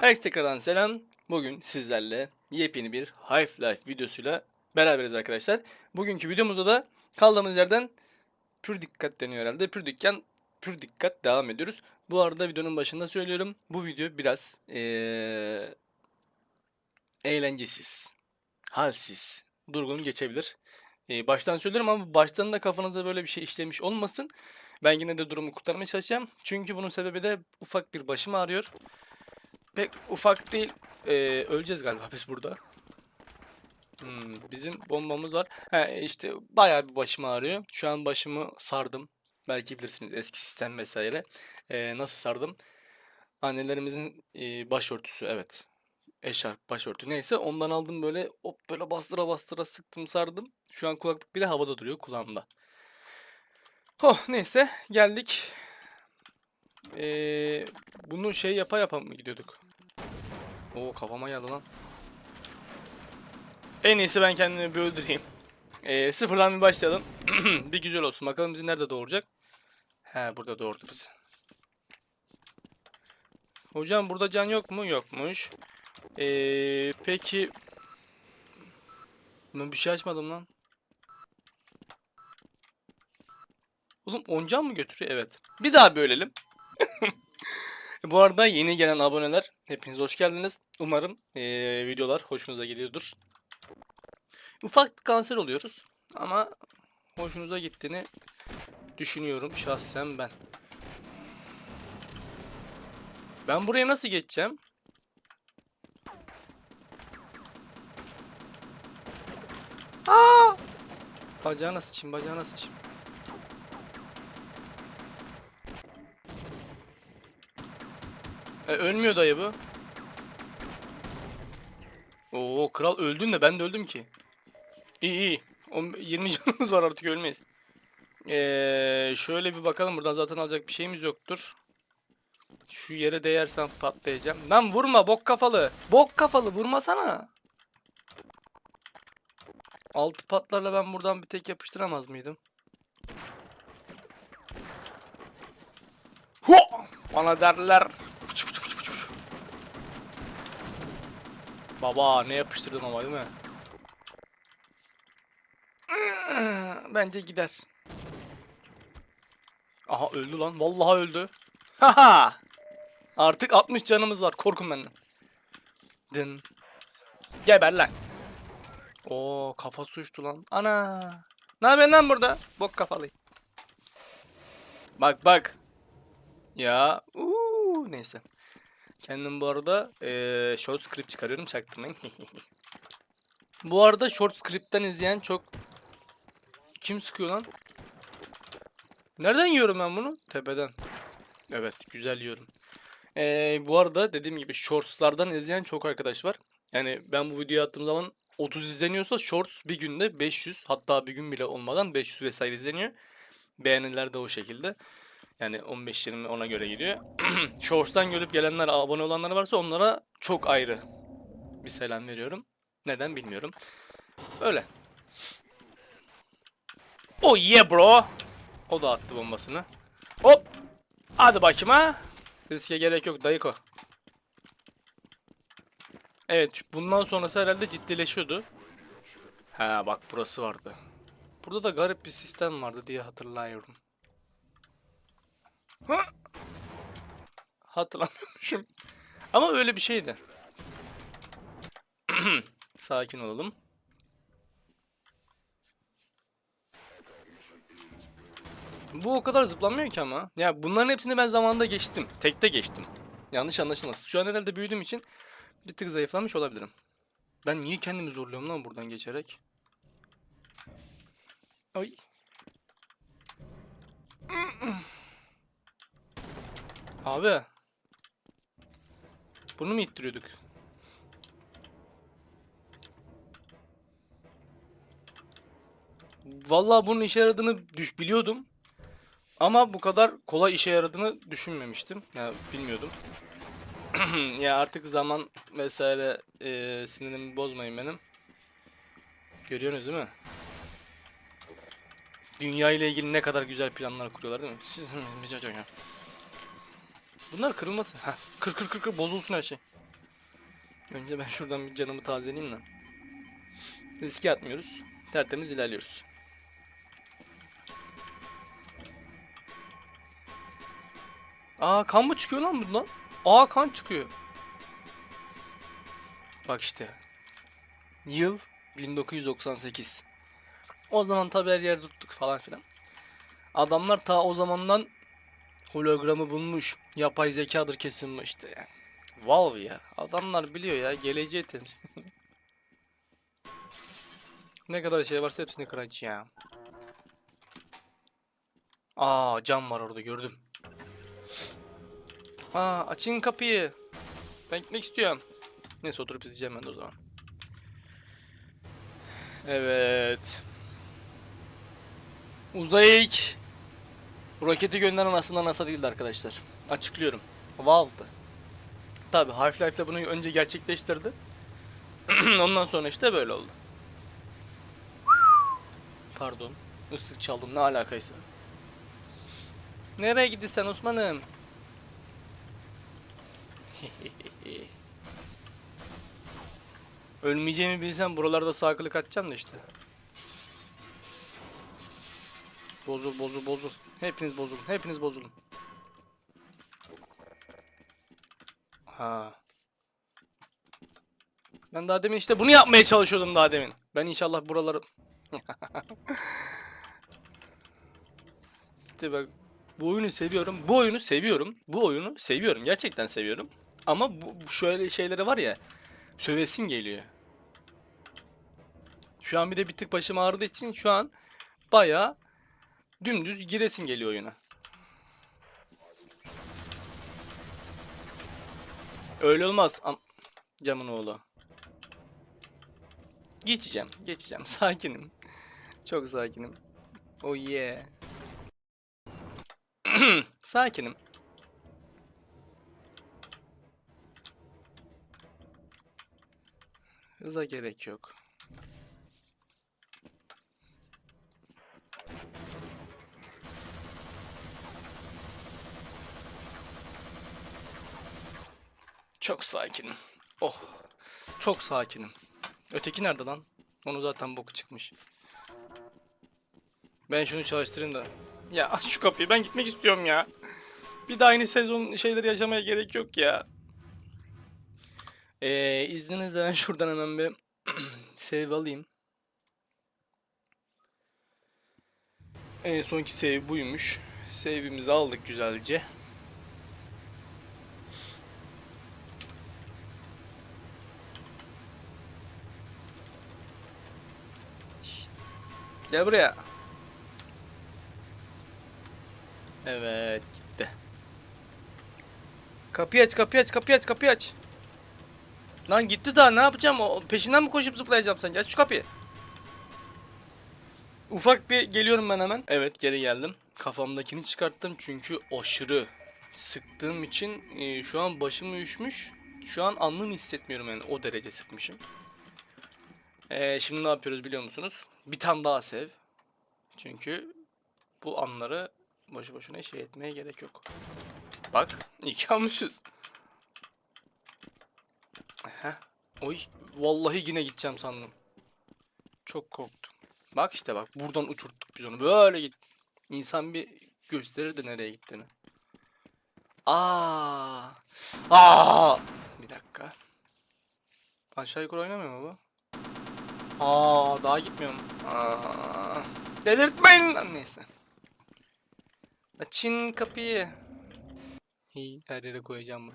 Herkese tekrardan selam. Bugün sizlerle yepyeni bir Half-Life videosuyla beraberiz arkadaşlar. Bugünkü videomuzda da kaldığımız yerden pür dikkat deniyor herhalde. Pür dikkat, pür dikkat devam ediyoruz. Bu arada videonun başında söylüyorum. Bu video biraz eee, eğlencesiz, halsiz, durgun geçebilir. Eee, baştan söylüyorum ama baştan da kafanıza böyle bir şey işlemiş olmasın. Ben yine de durumu kurtarmaya çalışacağım. Çünkü bunun sebebi de ufak bir başım ağrıyor. Pek ufak değil. Ee, öleceğiz galiba biz burada. Hmm, bizim bombamız var. He, işte bayağı bir başım ağrıyor. Şu an başımı sardım. Belki bilirsiniz eski sistem vesaire. Ee, nasıl sardım? Annelerimizin e, başörtüsü evet. Eşarp, başörtü neyse ondan aldım böyle hop böyle bastıra bastıra sıktım sardım. Şu an kulaklık bile havada duruyor kulağımda. Oh neyse geldik. Ee, bunu şey yapa yapa mı gidiyorduk? Oo kafama geldi lan. En iyisi ben kendimi bir öldüreyim. Ee, sıfırdan bir başlayalım. bir güzel olsun. Bakalım bizi nerede doğuracak. He burada doğurdu bizi. Hocam burada can yok mu? Yokmuş. Ee, peki... Ben bir şey açmadım lan. Oğlum 10 can mı götürüyor? Evet. Bir daha bölelim. Bu arada yeni gelen aboneler hepiniz hoş geldiniz. Umarım eee, videolar hoşunuza gidiyordur. Ufak kanser oluyoruz ama hoşunuza gittiğini düşünüyorum şahsen ben. Ben buraya nasıl geçeceğim? Bacağına sıçayım, bacağına sıçayım. E, ölmüyor dayı bu. Oo kral öldün de ben de öldüm ki. İyi iyi. On- 20 canımız var artık ölmeyiz. Ee, şöyle bir bakalım buradan zaten alacak bir şeyimiz yoktur. Şu yere değersem patlayacağım. Lan vurma bok kafalı. Bok kafalı vurmasana. Altı patlarla ben buradan bir tek yapıştıramaz mıydım? Ho! Bana derler. Fıç fıç fıç fıç. Baba ne yapıştırdın ama değil mi? Bence gider. Aha öldü lan. Vallahi öldü. Haha. Artık 60 canımız var. Korkun benden. Dın. Geber lan. Oo kafası uçtu lan. Ana. Ne yapıyorsun lan burada? Bok kafalı. Bak bak. Ya. Uuu neyse. Kendim bu arada eee short script çıkarıyorum çaktırmayın. bu arada short script'ten izleyen çok kim sıkıyor lan? Nereden yiyorum ben bunu? Tepeden. Evet güzel yiyorum. Eee, bu arada dediğim gibi shortslardan izleyen çok arkadaş var. Yani ben bu videoyu attığım zaman 30 izleniyorsa shorts bir günde 500 hatta bir gün bile olmadan 500 vesaire izleniyor. Beğeniler de o şekilde. Yani 15-20 ona göre gidiyor. Shorts'tan görüp gelenler, abone olanlar varsa onlara çok ayrı bir selam veriyorum. Neden bilmiyorum. Öyle. Oh yeah bro. O da attı bombasını. Hop. Hadi bakayım ha. Riske gerek yok dayıko. Evet bundan sonrası herhalde ciddileşiyordu. Ha bak burası vardı. Burada da garip bir sistem vardı diye hatırlıyorum. Hı? Hatırlamıyormuşum. Ama öyle bir şeydi. Sakin olalım. Bu o kadar zıplanmıyor ki ama. Ya bunların hepsini ben zamanında geçtim. Tekte geçtim. Yanlış anlaşılmasın. Şu an herhalde büyüdüğüm için bir tık zayıflamış olabilirim. Ben niye kendimi zorluyorum lan buradan geçerek? Ay. Abi. Bunu mu ittiriyorduk? Vallahi bunun işe yaradığını düş biliyordum. Ama bu kadar kolay işe yaradığını düşünmemiştim. Yani bilmiyordum. ya artık zaman vesaire e, sinirimi bozmayın benim. Görüyorsunuz değil mi? Dünya ile ilgili ne kadar güzel planlar kuruyorlar değil mi? Bunlar kırılmasın. Heh, kır kır kır kır bozulsun her şey. Önce ben şuradan bir canımı tazeleyeyim de. Riske atmıyoruz. Tertemiz ilerliyoruz. Aa kan mı çıkıyor lan bundan? Aa kan çıkıyor. Bak işte. Yıl 1998. O zaman tabi her yerde tuttuk falan filan. Adamlar ta o zamandan hologramı bulmuş. Yapay zekadır kesin bu işte yani. Valve ya. Adamlar biliyor ya. Geleceği temsil. ne kadar şey varsa hepsini kıracağım. Aa cam var orada gördüm. Aa açın kapıyı. Ben gitmek istiyorum. Neyse oturup izleyeceğim ben de o zaman. Evet. Uzaya ilk roketi gönderen aslında NASA değildi arkadaşlar. Açıklıyorum. Valve'dı. Tabi Half-Life'de bunu önce gerçekleştirdi. Ondan sonra işte böyle oldu. Pardon. Islık çaldım ne alakaysa. Nereye sen Osman'ım? Ölmeyeceğimi bilsem buralarda sağ klik atacağım da işte. Bozul bozul bozul. Hepiniz bozulun. Hepiniz bozulun. Ha. Ben daha demin işte bunu yapmaya çalışıyordum daha demin. Ben inşallah buraları... işte bak bu oyunu seviyorum. Bu oyunu seviyorum. Bu oyunu seviyorum. Gerçekten seviyorum. Ama bu, şöyle şeyleri var ya. Sövesim geliyor. Şu an bir de bir tık başım ağrıdığı için şu an bayağı dümdüz giresin geliyor oyuna. Öyle olmaz. Am camın oğlu. Geçeceğim, geçeceğim. Sakinim. Çok sakinim. Oh yeah. sakinim. Hıza gerek yok. Çok sakinim. Oh. Çok sakinim. Öteki nerede lan? Onu zaten boku çıkmış. Ben şunu çalıştırayım da. Ya aç şu kapıyı ben gitmek istiyorum ya. Bir daha aynı sezon şeyleri yaşamaya gerek yok ya. Ee, izninizle ben şuradan hemen bir save alayım. En sonki save buymuş. Save'imizi aldık güzelce. Şşt. Gel buraya. Evet gitti. Kapıyı aç kapıyı aç kapıyı aç kapıyı aç. Lan gitti daha ne yapacağım? O peşinden mi koşup zıplayacağım sen? Aç şu kapıyı. Ufak bir geliyorum ben hemen. Evet geri geldim. Kafamdakini çıkarttım çünkü aşırı sıktığım için e, şu an başım uyuşmuş. Şu an alnımı hissetmiyorum yani o derece sıkmışım. E, şimdi ne yapıyoruz biliyor musunuz? Bir tane daha sev. Çünkü bu anları boşu boşuna şey etmeye gerek yok. Bak iki almışız. Heh. Oy vallahi yine gideceğim sandım. Çok korktum. Bak işte bak buradan uçurttuk biz onu. Böyle git. İnsan bir gösterirdi nereye gittiğini. Aa! Aa! Bir dakika. Aşağı yukarı oynamıyor mu bu? Aa, daha gitmiyor mu? Aa! Delirtmeyin lan neyse. Açın kapıyı. İyi, her yere koyacağım bunu.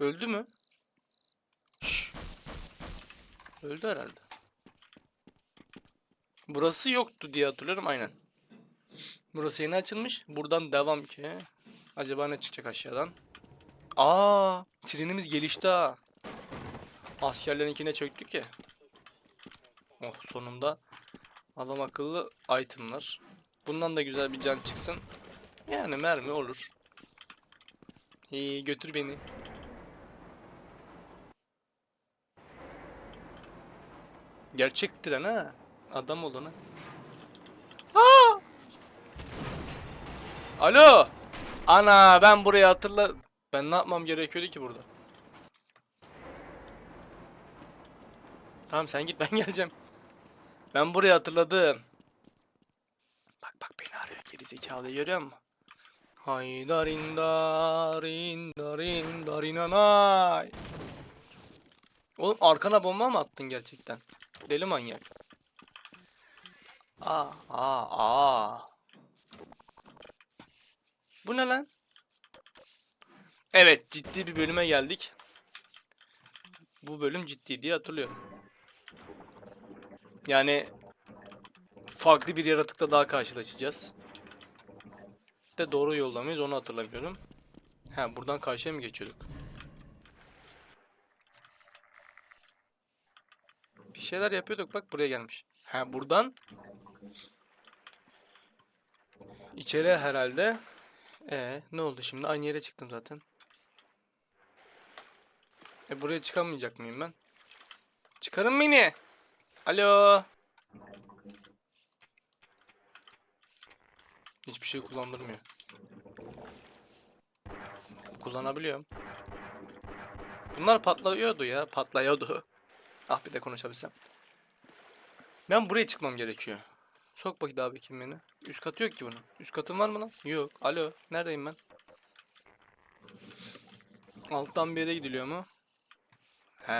Öldü mü? Şşş. Öldü herhalde. Burası yoktu diye hatırlıyorum aynen. Burası yeni açılmış. Buradan devam ki. Acaba ne çıkacak aşağıdan? Aa, trenimiz gelişti ha. Askerlerinkine çöktük ya. Oh sonunda adam akıllı itemlar. Bundan da güzel bir can çıksın. Yani mermi olur. İyi götür beni. Gerçek tren ha. Adam olun ha. Alo. Ana ben burayı hatırla... Ben ne yapmam gerekiyordu ki burada? Tamam sen git ben geleceğim. Ben burayı hatırladım. Bak bak beni arıyor geri zekalı görüyor musun? Haydarin darin darin darinanay. Oğlum arkana bomba mı attın gerçekten? Deli manyak. Aa aa aa. Bu ne lan? Evet ciddi bir bölüme geldik. Bu bölüm ciddi diye hatırlıyorum. Yani farklı bir yaratıkla daha karşılaşacağız. De doğru yolda mıyız onu hatırlamıyorum. Ha buradan karşıya mı geçiyorduk? Bir şeyler yapıyorduk bak buraya gelmiş. Ha buradan içeri herhalde. E ne oldu şimdi? Aynı yere çıktım zaten. E buraya çıkamayacak mıyım ben? Çıkarın beni. Alo. Hiçbir şey kullandırmıyor. Kullanabiliyorum. Bunlar patlıyordu ya. Patlıyordu. Ah bir de konuşabilsem. Ben buraya çıkmam gerekiyor. Sok bakayım abi kim beni. Üst katı yok ki bunun. Üst katım var mı lan? Yok. Alo. Neredeyim ben? Alttan bir yere gidiliyor mu? He.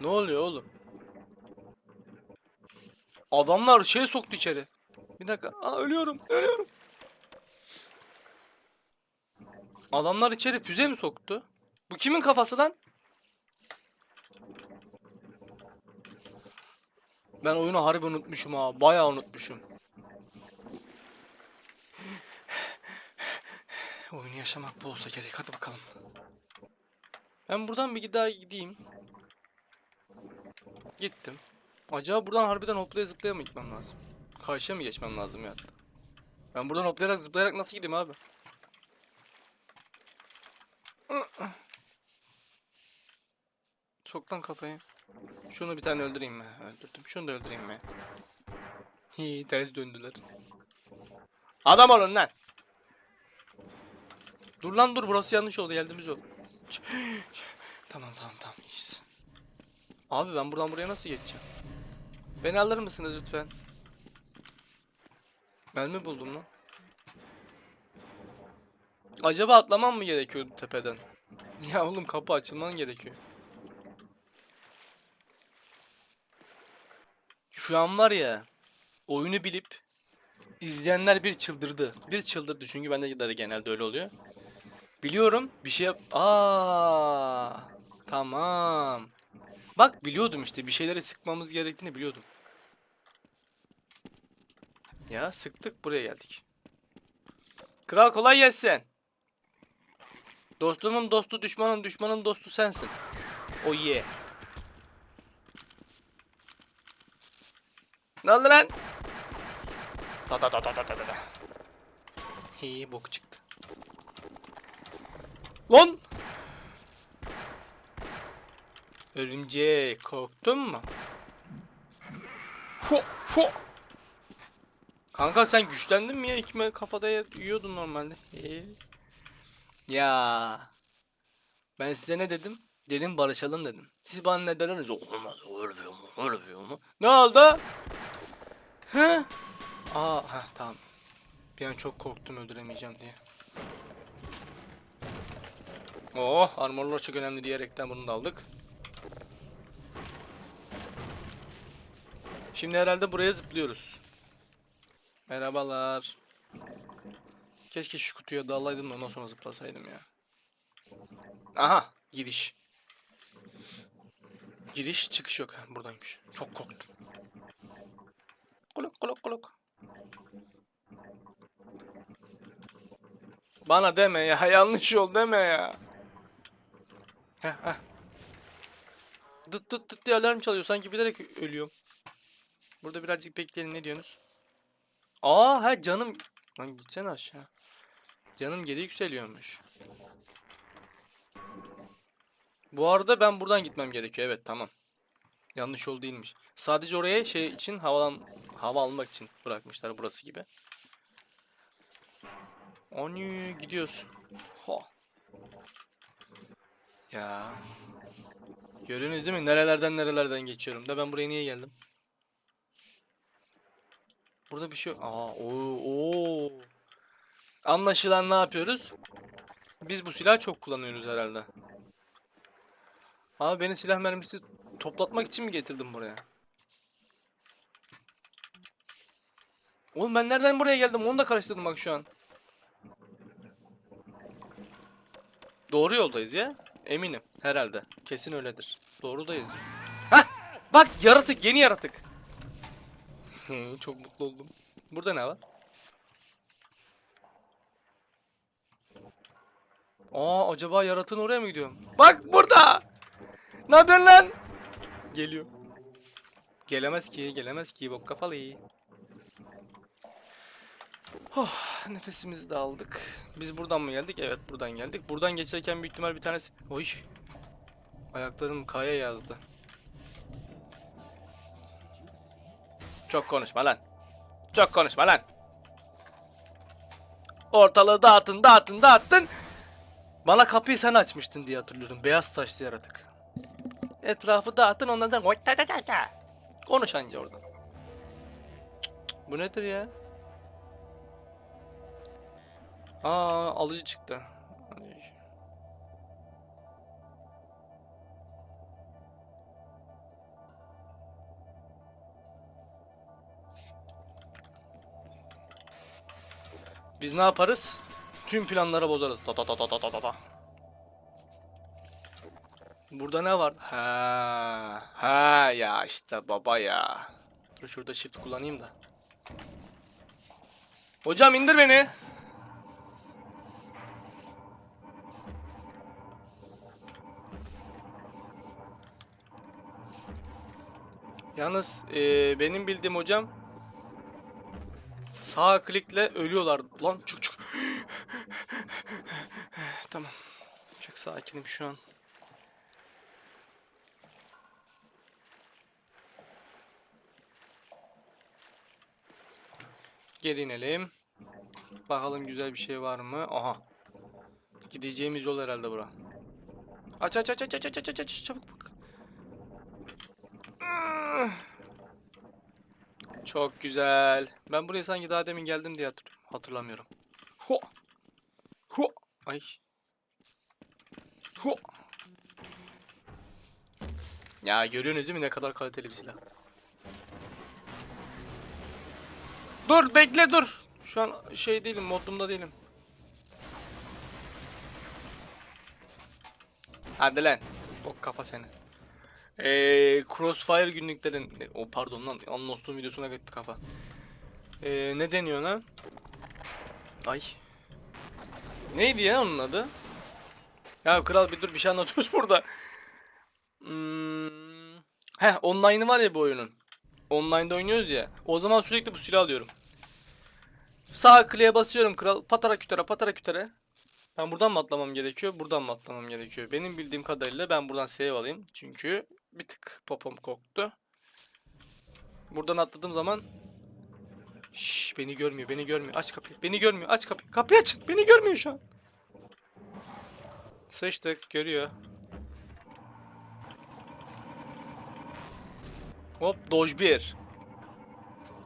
Ne oluyor oğlum? Adamlar şey soktu içeri. Bir dakika. Aa, ölüyorum. Ölüyorum. Adamlar içeri füze mi soktu? Bu kimin kafası lan? Ben oyunu harbi unutmuşum ha. Bayağı unutmuşum. Oyunu yaşamak bu olsa gerek. Hadi bakalım. Ben buradan bir daha gideyim. Gittim. Acaba buradan harbiden hoplaya zıplaya mı gitmem lazım? Karşıya mı geçmem lazım ya? Ben buradan hoplayarak zıplayarak nasıl gideyim abi? Sok lan kafayı. Şunu bir tane öldüreyim mi? Öldürdüm. Şunu da öldüreyim mi? Hi, ters döndüler. Adam olun lan. Dur lan dur burası yanlış oldu geldiğimiz yol. tamam tamam tamam iyiyiz. Abi ben buradan buraya nasıl geçeceğim? Beni alır mısınız lütfen? Ben mi buldum lan? Acaba atlamam mı gerekiyordu tepeden? Ya oğlum kapı açılman gerekiyor. Şu an var ya oyunu bilip izleyenler bir çıldırdı. Bir çıldırdı çünkü bende de genelde öyle oluyor. Biliyorum bir şey yap... Aa, tamam. Bak biliyordum işte bir şeylere sıkmamız gerektiğini biliyordum. Ya sıktık buraya geldik. Kral kolay gelsin. Dostumun dostu düşmanın düşmanın dostu sensin. O oh yeah. Ne oldu lan? Ta ta ta ta ta ta ta. Hey bok çıktı. Lan! Örümcek korktun mu? Fo fo. Kanka sen güçlendin mi ya? İkime kafada yiyordun normalde. Ee? Ya. Ben size ne dedim? Dedim barışalım dedim. Siz bana ne dediniz? Olmaz öyle diyor mu? Öyle diyor mu? Ne oldu? Hı? Aa, ha tamam. Bir an çok korktum öldüremeyeceğim diye. Oh, armorlar çok önemli diyerekten bunu da aldık. Şimdi herhalde buraya zıplıyoruz. Merhabalar. Keşke şu kutuya dalaydım da ondan sonra zıplasaydım ya. Aha, giriş. Giriş, çıkış yok. Ha, buradaymış. Çok korktum. Kuluk kuluk kuluk. Bana deme ya, yanlış yol deme ya. Heh, heh. Dıt dıt dıt diye alarm çalıyor. Sanki bilerek ölüyorum. Burada birazcık bekleyelim. Ne diyorsunuz? Aa ha canım. Lan gitsene aşağı. Canım geri yükseliyormuş. Bu arada ben buradan gitmem gerekiyor. Evet tamam. Yanlış yol değilmiş. Sadece oraya şey için havalan hava almak için bırakmışlar burası gibi. Onu gidiyoruz. Ha. Ya. Görüyorsunuz değil mi? Nerelerden nerelerden geçiyorum. Da ben buraya niye geldim? Burada bir şey. Aa, oo, oo. Anlaşılan ne yapıyoruz? Biz bu silahı çok kullanıyoruz herhalde. Abi beni silah mermisi toplatmak için mi getirdin buraya? Oğlum ben nereden buraya geldim? Onu da karıştırdım bak şu an. Doğru yoldayız ya. Eminim. Herhalde. Kesin öyledir. Doğrudayız. Hah! Bak yaratık. Yeni yaratık. Hı, Çok mutlu oldum. Burada ne var? Aa acaba yaratığın oraya mı gidiyorum? Bak burada. Ne yapıyorsun lan? Geliyor. Gelemez ki, gelemez ki bok kafalı. Oh, nefesimizi de aldık. Biz buradan mı geldik? Evet, buradan geldik. Buradan geçerken büyük ihtimal bir tanesi... Oy. Ayaklarım kaya yazdı. Çok konuşma lan. Çok konuşma lan. Ortalığı dağıtın, dağıtın, dağıtın. Bana kapıyı sen açmıştın diye hatırlıyorum. Beyaz saçlı yaratık. Etrafı dağıtın ondan sonra ta ta ta ta. Konuş anca orada. Cık, cık, Bu nedir ya? Aa alıcı çıktı. Biz ne yaparız? Tüm planları bozarız. Ta ta ta ta ta ta ta. Burada ne var? Ha, ha ya işte baba ya. Dur şurada shift kullanayım da. Hocam indir beni. Yalnız e, benim bildiğim hocam sağ klikle ölüyorlar. Lan çık çık. tamam. Çok sakinim şu an. Geri inelim. Bakalım güzel bir şey var mı? Aha. Gideceğimiz yol herhalde bura. Aç aç aç aç aç aç aç aç çabuk. Çok güzel. Ben buraya sanki daha demin geldim diye hatır- hatırlamıyorum. Ho. Ho. Ay. Ho. Ya görüyorsunuz değil mi ne kadar kaliteli bir silah. Dur bekle dur. Şu an şey değilim modumda değilim. Hadi lan. Bok kafa seni. Eee Crossfire günlüklerin o pardon lan Unlost'un videosuna gitti kafa. Eee ne deniyor lan? Ay. Neydi ya onun adı? Ya kral bir dur bir şey anlatıyoruz burada. Hmm. Heh online'ı var ya bu oyunun. Online'da oynuyoruz ya. O zaman sürekli bu silah alıyorum. Sağ kliğe basıyorum kral. Patara kütere patara kütere. Ben buradan mı atlamam gerekiyor? Buradan mı atlamam gerekiyor? Benim bildiğim kadarıyla ben buradan save alayım. Çünkü bir tık popom koktu. Buradan atladığım zaman Şşş beni görmüyor, beni görmüyor. Aç kapıyı. Beni görmüyor. Aç kapıyı. Kapıyı aç. Beni görmüyor şu an. Sıçtık, görüyor. Hop, dodge bir.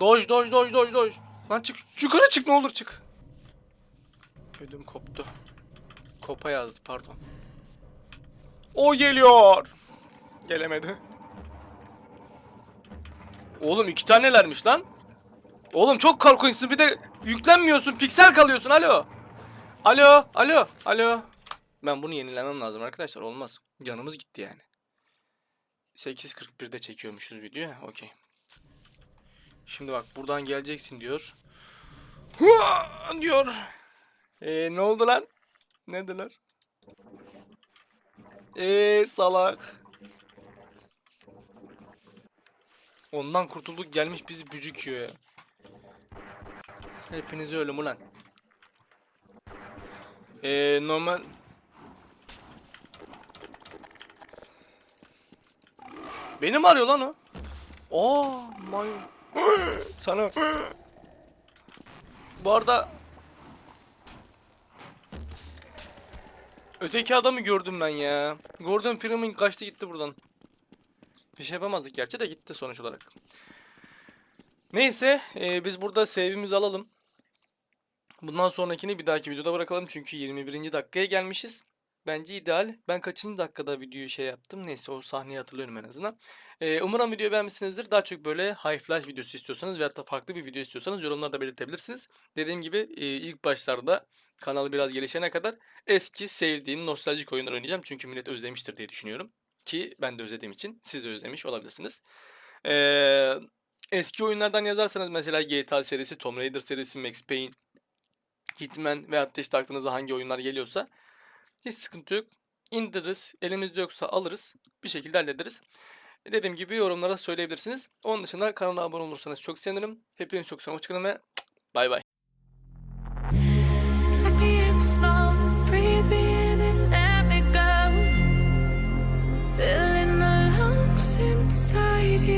Dodge, dodge, dodge, dodge, dodge. Lan çık, yukarı çık ne olur çık. Ödüm koptu. Kopa yazdı pardon. O geliyor. Gelemedi. Oğlum iki tanelermiş lan. Oğlum çok korkunçsun bir de yüklenmiyorsun piksel kalıyorsun alo. Alo alo alo. Ben bunu yenilemem lazım arkadaşlar olmaz. Canımız gitti yani. 8.41'de çekiyormuşuz video okey. Şimdi bak buradan geleceksin diyor. Hua! diyor. Eee ne oldu lan? Ne dediler? Eee salak. Ondan kurtulduk gelmiş bizi bücüküyor ya. Hepinizi ölüm ulan. Eee normal Beni mi arıyor lan o? Aa, may... Sana... Bu arada... Öteki adamı gördüm ben ya. Gordon Freeman kaçtı gitti buradan. Bir şey yapamazdık gerçi de gitti sonuç olarak. Neyse e, biz burada save'imizi alalım. Bundan sonrakini bir dahaki videoda bırakalım çünkü 21. dakikaya gelmişiz. Bence ideal. Ben kaçıncı dakikada videoyu şey yaptım. Neyse o sahneyi hatırlıyorum en azından. Ee, umarım videoyu beğenmişsinizdir. Daha çok böyle high flash videosu istiyorsanız veyahut da farklı bir video istiyorsanız yorumlarda belirtebilirsiniz. Dediğim gibi e, ilk başlarda kanalı biraz gelişene kadar eski sevdiğim nostaljik oyunlar oynayacağım. Çünkü millet özlemiştir diye düşünüyorum. Ki ben de özlediğim için siz de özlemiş olabilirsiniz. Ee, eski oyunlardan yazarsanız mesela GTA serisi, Tomb Raider serisi, Max Payne, Hitman veyahut da işte aklınıza hangi oyunlar geliyorsa hiç sıkıntı yok. İndiririz. Elimizde yoksa alırız. Bir şekilde hallederiz. Dediğim gibi yorumlara söyleyebilirsiniz. Onun dışında kanala abone olursanız çok sevinirim. Hepiniz çok selam. Hoşçakalın ve bay bay.